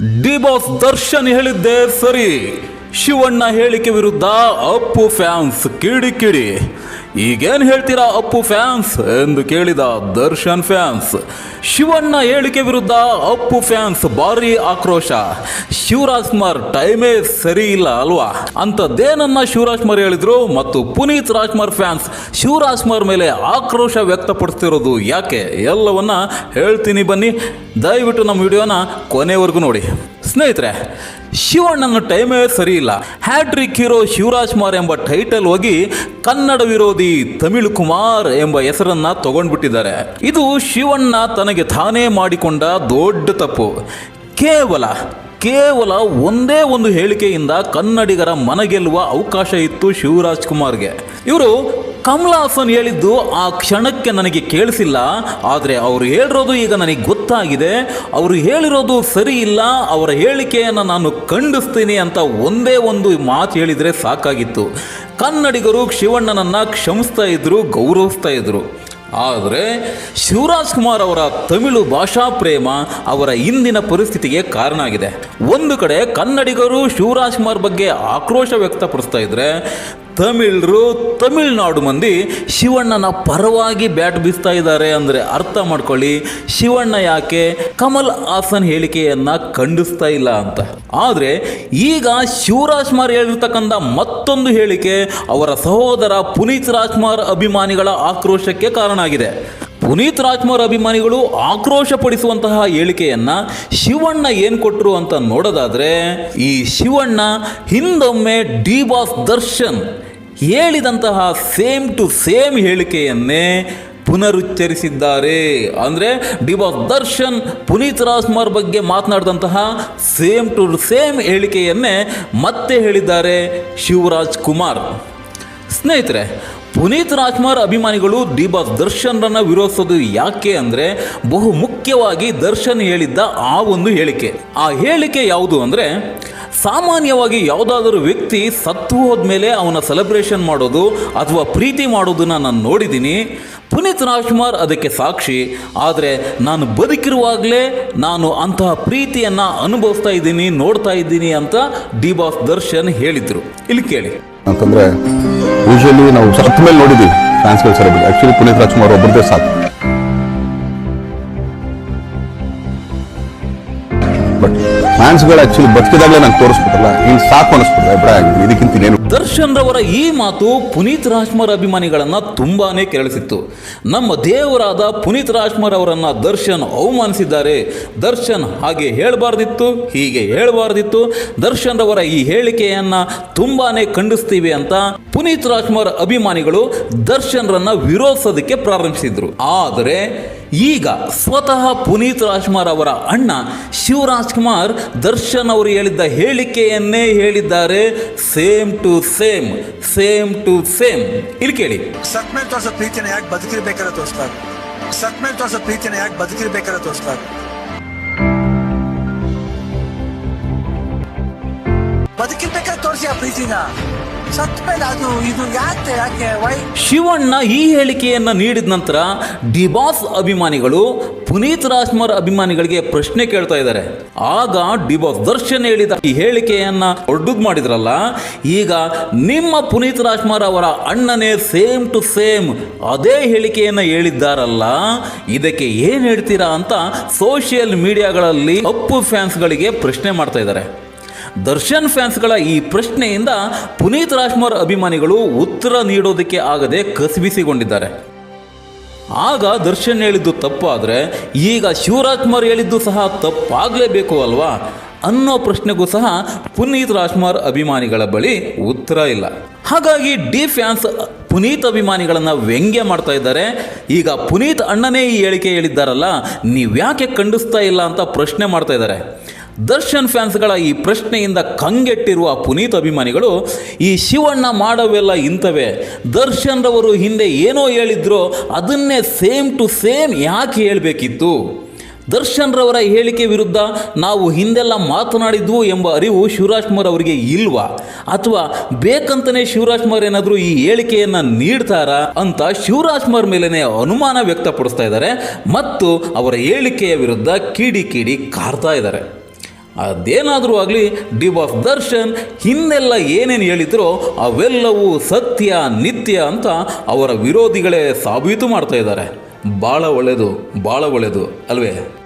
D boss Darshan ಹೇಳಿದ್ದೆ ಸರಿ. ಶಿವಣ್ಣ ಹೇಳಿಕೆ ವಿರುದ್ಧ ಅಪ್ಪು ಫ್ಯಾನ್ಸ್ ಕಿಡಿ ಕಿಡಿ ಈಗೇನು ಹೇಳ್ತೀರಾ ಅಪ್ಪು ಫ್ಯಾನ್ಸ್ ಎಂದು ಕೇಳಿದ ದರ್ಶನ್ ಫ್ಯಾನ್ಸ್. ಶಿವಣ್ಣ ಹೇಳಿಕೆ ವಿರುದ್ಧ ಅಪ್ಪು ಫ್ಯಾನ್ಸ್ ಭಾರಿ ಆಕ್ರೋಶ. ಶಿವರಾಜ್ ಕುಮಾರ್ ಟೈಮೇ ಸರಿ ಇಲ್ಲ ಅಲ್ವಾ? ಅಂಥದ್ದೇನನ್ನ ಶಿವರಾಜ್ ಕುಮಾರ್ ಹೇಳಿದ್ರು ಮತ್ತು ಪುನೀತ್ ರಾಜ್ಕುಮಾರ್ ಫ್ಯಾನ್ಸ್ ಶಿವರಾಜ್ ಕುಮಾರ್ ಮೇಲೆ ಆಕ್ರೋಶ ವ್ಯಕ್ತಪಡಿಸ್ತಿರೋದು ಯಾಕೆ? ಎಲ್ಲವನ್ನ ಹೇಳ್ತೀನಿ ಬನ್ನಿ. ದಯವಿಟ್ಟು ನಮ್ಮ ವಿಡಿಯೋನ ಕೊನೆವರೆಗೂ ನೋಡಿ. ಸ್ನೇಹಿತರೆ ಶಿವಣ್ಣನ ಟೈಮೇ ಸರಿ ಇಲ್ಲ ಹ್ಯಾಟ್ರಿಕ್ ಹೀರೋ ಶಿವರಾಜ್ ಕುಮಾರ್ ಎಂಬ ಟೈಟಲ್ ಹೋಗಿ ಕನ್ನಡ ವಿರೋಧಿ ತಮಿಳು ಕುಮಾರ್ ಎಂಬ ಹೆಸರನ್ನ ತಗೊಂಡ್ಬಿಟ್ಟಿದ್ದಾರೆ. ಇದು ಶಿವಣ್ಣ ತನಗೆ ತಾನೇ ಮಾಡಿಕೊಂಡ ದೊಡ್ಡ ತಪ್ಪು. ಕೇವಲ ಕೇವಲ ಒಂದೇ ಒಂದು ಹೇಳಿಕೆಯಿಂದ ಕನ್ನಡಿಗರ ಮನಗೆಲ್ಲುವ ಅವಕಾಶ ಇತ್ತು ಶಿವರಾಜ್ ಕುಮಾರ್ಗೆ. ಇವರು ಕಮಲಾ ಹಾಸನ್ ಹೇಳಿದ್ದು ಆ ಕ್ಷಣಕ್ಕೆ ನನಗೆ ಕೇಳಿಸಿಲ್ಲ, ಆದರೆ ಅವರು ಹೇಳಿರೋದು ಈಗ ನನಗೆ ಗೊತ್ತಾಗಿದೆ. ಅವರು ಹೇಳಿರೋದು ಸರಿ ಇಲ್ಲ, ಅವರ ಹೇಳಿಕೆಯನ್ನು ನಾನು ಖಂಡಿಸ್ತೀನಿ ಅಂತ ಒಂದೇ ಒಂದು ಮಾತು ಹೇಳಿದರೆ ಸಾಕಾಗಿತ್ತು. ಕನ್ನಡಿಗರು ಶಿವಣ್ಣನನ್ನು ಕ್ಷಮಿಸ್ತಾ ಇದ್ದರು ಗೌರವಿಸ್ತಾ ಇದ್ದರು ಆದರೆ ಶಿವರಾಜ್ ಕುಮಾರ್ ಅವರ ತಮಿಳು ಭಾಷಾ ಪ್ರೇಮ ಅವರ ಇಂದಿನ ಪರಿಸ್ಥಿತಿಗೆ ಕಾರಣ ಆಗಿದೆ. ಒಂದು ಕಡೆ ಕನ್ನಡಿಗರು ಶಿವರಾಜ್ ಕುಮಾರ್ ಬಗ್ಗೆ ಆಕ್ರೋಶ ವ್ಯಕ್ತಪಡಿಸ್ತಾ ಇದ್ರೆ ತಮಿಳರು ತಮಿಳ್ನಾಡು ಮಂದಿ ಶಿವಣ್ಣನ ಪರವಾಗಿ ಬ್ಯಾಟ್ ಬೀಸ್ತಾ ಇದ್ದಾರೆ ಅಂದರೆ ಅರ್ಥ ಮಾಡ್ಕೊಳ್ಳಿ, ಶಿವಣ್ಣ ಯಾಕೆ ಕಮಲ್ ಹಾಸನ್ ಹೇಳಿಕೆಯನ್ನು ಖಂಡಿಸ್ತಾ ಇಲ್ಲ ಅಂತ. ಆದರೆ ಈಗ ಶಿವರಾಜ್ ಕುಮಾರ್ ಹೇಳಿರ್ತಕ್ಕಂಥ ಮತ್ತೊಂದು ಹೇಳಿಕೆ ಅವರ ಸಹೋದರ ಪುನೀತ್ ರಾಜ್ಕುಮಾರ್ ಅಭಿಮಾನಿಗಳ ಆಕ್ರೋಶಕ್ಕೆ ಕಾರಣ ಆಗಿದೆ. ಪುನೀತ್ ರಾಜ್ಕುಮಾರ್ ಅಭಿಮಾನಿಗಳು ಆಕ್ರೋಶಪಡಿಸುವಂತಹ ಹೇಳಿಕೆಯನ್ನ ಶಿವಣ್ಣ ಏನ್ ಕೊಟ್ಟರು ಅಂತ ನೋಡೋದಾದ್ರೆ, ಈ ಶಿವಣ್ಣ ಹಿಂದೊಮ್ಮೆ ಡಿ ಬಾಸ್ ದರ್ಶನ್ ಹೇಳಿದಂತಹ ಸೇಮ್ ಟು ಸೇಮ್ ಹೇಳಿಕೆಯನ್ನೇ ಪುನರುಚ್ಚರಿಸಿದ್ದಾರೆ. ಅಂದರೆ ಡಿ ಬಾಸ್ ದರ್ಶನ್ ಪುನೀತ್ ರಾಜ್ಕುಮಾರ್ ಬಗ್ಗೆ ಮಾತನಾಡಿದಂತಹ ಸೇಮ್ ಟು ಸೇಮ್ ಹೇಳಿಕೆಯನ್ನೇ ಮತ್ತೆ ಹೇಳಿದ್ದಾರೆ ಶಿವರಾಜ್ ಕುಮಾರ್ ಸ್ನೇಹಿತರೆ ಪುನೀತ್ ರಾಜ್ಕುಮಾರ್ ಅಭಿಮಾನಿಗಳು ಡಿ ಬಾಸ್ ದರ್ಶನ್ರನ್ನ ವಿರೋಧಿಸೋದು ಯಾಕೆ ಅಂದರೆ ಬಹು ಮುಖ್ಯವಾಗಿ ದರ್ಶನ್ ಹೇಳಿದ್ದ ಆ ಒಂದು ಹೇಳಿಕೆ. ಆ ಹೇಳಿಕೆ ಯಾವುದು ಅಂದರೆ ಸಾಮಾನ್ಯವಾಗಿ ಯಾವುದಾದರೂ ವ್ಯಕ್ತಿ ಸತ್ತು ಹೋದ್ಮೇಲೆ ಅವನ ಸೆಲೆಬ್ರೇಷನ್ ಮಾಡೋದು ಅಥವಾ ಪ್ರೀತಿ ಮಾಡೋದನ್ನ ನಾನು ನೋಡಿದ್ದೀನಿ. ಪುನೀತ್ ರಾಜ್ಕುಮಾರ್ ಅದಕ್ಕೆ ಸಾಕ್ಷಿ. ಆದರೆ ನಾನು ಬದುಕಿರುವಾಗಲೇ ನಾನು ಅಂತಹ ಪ್ರೀತಿಯನ್ನು ಅನುಭವಿಸ್ತಾ ಇದ್ದೀನಿ, ನೋಡ್ತಾ ಇದ್ದೀನಿ ಅಂತ ಡಿ ಬಾಸ್ ದರ್ಶನ್ ಹೇಳಿದರು. ಇಲ್ಲಿ ಕೇಳಿ. ಅಂತಂದರೆ ಯೂಶಲಿ ನಾವು ಸತ್ತ ಮೇಲೆ ನೋಡಿದ್ವಿ ಆ್ಯಕ್ಚುಲಿ ಪುನೀತ್ ರಾಜ್ಕುಮಾರ್ ಒಬ್ಬರದೇ ಸಾಕು. ಫ್ಯಾನ್ಸ್ಗಳು ಆಕ್ಚುಲಿ ಬದುಕಿದಾಗಲೇ ನಂಗೆ ತೋರಿಸ್ಬಿಟ್ಟಲ್ಲ ಇನ್ ಸಾಕು ಇದಕ್ಕಿಂತ ಇನ್ನೇನು ದರ್ಶನ್ ರವರ ಈ ಮಾತು ಪುನೀತ್ ರಾಜ್ಕುಮಾರ್ ಅಭಿಮಾನಿಗಳನ್ನ ತುಂಬಾನೇ ಕೆರಳಿಸಿತ್ತು. ನಮ್ಮ ದೇವರಾದ ಪುನೀತ್ ರಾಜ್ಕುಮಾರ್ ಅವರನ್ನ ದರ್ಶನ್ ಅವಮಾನಿಸಿದ್ದಾರೆ. ದರ್ಶನ್ ಹಾಗೆ ಹೇಳಬಾರ್ದಿತ್ತು, ಹೀಗೆ ಹೇಳಬಾರ್ದಿತ್ತು. ದರ್ಶನ್ ರವರ ಈ ಹೇಳಿಕೆಯನ್ನ ತುಂಬಾನೇ ಖಂಡಿಸ್ತೀವಿ ಅಂತ ಪುನೀತ್ ರಾಜ್ಕುಮಾರ್ ಅಭಿಮಾನಿಗಳು ದರ್ಶನ್ ರನ್ನ ವಿರೋಧಿಸೋದಕ್ಕೆ ಪ್ರಾರಂಭಿಸಿದ್ರು. ಆದರೆ ಈಗ ಸ್ವತಃ ಪುನೀತ್ ರಾಜ್ಕುಮಾರ್ ಅವರ ಅಣ್ಣ ಶಿವರಾಜ್ ಕುಮಾರ್ ದರ್ಶನ್ ಅವರು ಹೇಳಿದ್ದ ಹೇಳಿಕೆಯನ್ನೇ ಹೇಳಿದ್ದಾರೆ. Same to same same to same. ಇಲ್ಲಿ ಕೇಳಿ. ಸತ್ ಮೇಲೆ ತೋರಿಸೋ ಪ್ರೀತಿನ ಯಾಕೆ ಬದುಕಿರ್ಬೇಕಾದ್ರೆ ತೋರಿಸ್ತಾರೆ. ಸತ್ ಮೇಲೆ ತೋರಿಸೋ ಪ್ರೀತಿನ ಯಾಕೆ ಬದುಕಿರ್ಬೇಕಾದ್ರೆ ತೋರಿಸ್ಬಾರ್ದು ಬದುಕಿರ್ಬೇಕಾದ್ರೆ ತೋರಿಸಿ ಆ ಪ್ರೀತಿನ. ಶಿವಣ್ಣ ಈ ಹೇಳಿಕೆಯನ್ನು ನೀಡಿದ ನಂತರ ಡಿಬಾಸ್ ಅಭಿಮಾನಿಗಳು, ಪುನೀತ್ ರಾಜ್ಕುಮಾರ್ ಅಭಿಮಾನಿಗಳಿಗೆ ಪ್ರಶ್ನೆ ಕೇಳ್ತಾ ಇದ್ದಾರೆ. ಆಗ ಡಿಬಾಸ್ ದರ್ಶನ್ ಹೇಳಿದ ಈ ಹೇಳಿಕೆಯನ್ನ ಒಡ್ಡುದ್ ಮಾಡಿದ್ರಲ್ಲ, ಈಗ ನಿಮ್ಮ ಪುನೀತ್ ರಾಜ್ಕುಮಾರ್ ಅವರ ಅಣ್ಣನೇ ಸೇಮ್ ಟು ಸೇಮ್ ಅದೇ ಹೇಳಿಕೆಯನ್ನ ಹೇಳಿದ್ದಾರಲ್ಲ, ಇದಕ್ಕೆ ಏನ್ ಹೇಳ್ತೀರಾ ಅಂತ ಸೋಷಿಯಲ್ ಮೀಡಿಯಾಗಳಲ್ಲಿ ಅಪ್ಪು ಫ್ಯಾನ್ಸ್ಗಳಿಗೆ ಪ್ರಶ್ನೆ ಮಾಡ್ತಾ ಇದ್ದಾರೆ. ದರ್ಶನ್ ಫ್ಯಾನ್ಸ್ಗಳ ಈ ಪ್ರಶ್ನೆಯಿಂದ ಪುನೀತ್ ರಾಜ್ಕುಮಾರ್ ಅಭಿಮಾನಿಗಳು ಉತ್ತರ ನೀಡೋದಕ್ಕೆ ಆಗದೆ ಕಸಿಬಿಸಿಗೊಂಡಿದ್ದಾರೆ ಆಗ ದರ್ಶನ್ ಹೇಳಿದ್ದು ತಪ್ಪಾದರೆ ಈಗ ಶಿವರಾಜ್ ಕುಮಾರ್ ಹೇಳಿದ್ದು ಸಹ ತಪ್ಪಾಗಲೇಬೇಕು ಅಲ್ವಾ? ಅನ್ನೋ ಪ್ರಶ್ನೆಗೂ ಸಹ ಪುನೀತ್ ರಾಜ್ಕುಮಾರ್ ಅಭಿಮಾನಿಗಳ ಬಳಿ ಉತ್ತರ ಇಲ್ಲ. ಹಾಗಾಗಿ ಡಿ ಫ್ಯಾನ್ಸ್ ಪುನೀತ್ ಅಭಿಮಾನಿಗಳನ್ನು ವ್ಯಂಗ್ಯ ಮಾಡ್ತಾ ಇದ್ದಾರೆ. ಈಗ ಪುನೀತ್ ಅಣ್ಣನೇ ಈ ಹೇಳಿಕೆ ಹೇಳಿದ್ದಾರಲ್ಲ, ನೀವ್ಯಾಕೆ ಖಂಡಿಸ್ತಾ ಇಲ್ಲ ಅಂತ ಪ್ರಶ್ನೆ ಮಾಡ್ತಾ ಇದ್ದಾರೆ. ದರ್ಶನ್ ಫ್ಯಾನ್ಸ್ಗಳ ಈ ಪ್ರಶ್ನೆಯಿಂದ ಕಂಗೆಟ್ಟಿರುವ ಪುನೀತ್ ಅಭಿಮಾನಿಗಳು, ಈ ಶಿವಣ್ಣ ಮಾಡವೆಲ್ಲ ಇಂಥವೇ, ದರ್ಶನ್ರವರು ಹಿಂದೆ ಏನೋ ಹೇಳಿದ್ರೋ ಅದನ್ನೇ ಸೇಮ್ ಟು ಸೇಮ್ ಯಾಕೆ ಹೇಳಬೇಕಿತ್ತು? ದರ್ಶನ್ ರವರ ಹೇಳಿಕೆ ವಿರುದ್ಧ ನಾವು ಹಿಂದೆಲ್ಲ ಮಾತನಾಡಿದ್ವು ಎಂಬ ಅರಿವು ಶಿವರಾಜ್ಕುಮಾರ್ ಅವರಿಗೆ ಇಲ್ವಾ? ಅಥವಾ ಬೇಕಂತಲೇ ಶಿವರಾಜ್ಕುಮಾರ್ ಏನಾದರೂ ಈ ಹೇಳಿಕೆಯನ್ನು ನೀಡ್ತಾರಾ ಅಂತ ಶಿವರಾಜ್ಕುಮಾರ್ ಮೇಲೇ ಅನುಮಾನ ವ್ಯಕ್ತಪಡಿಸ್ತಾ ಇದ್ದಾರೆ ಮತ್ತು ಅವರ ಹೇಳಿಕೆಯ ವಿರುದ್ಧ ಕಿಡಿ ಕಿಡಿ ಕಾರ್ತಾ ಇದ್ದಾರೆ. ಅದೇನಾದರೂ ಆಗಲಿ, ಡಿ ಬಾಸ್ ದರ್ಶನ್ ಹಿಂದೆಲ್ಲ ಏನೇನು ಹೇಳಿದ್ರೋ ಅವೆಲ್ಲವೂ ಸತ್ಯ, ನಿತ್ಯ ಅಂತ ಅವರ ವಿರೋಧಿಗಳೇ ಸಾಬೀತು ಮಾಡ್ತಾ ಇದ್ದಾರೆ. ಭಾಳ ಒಳ್ಳೆಯದು ಭಾಳ ಒಳ್ಳೆಯದು ಅಲ್ವೇ?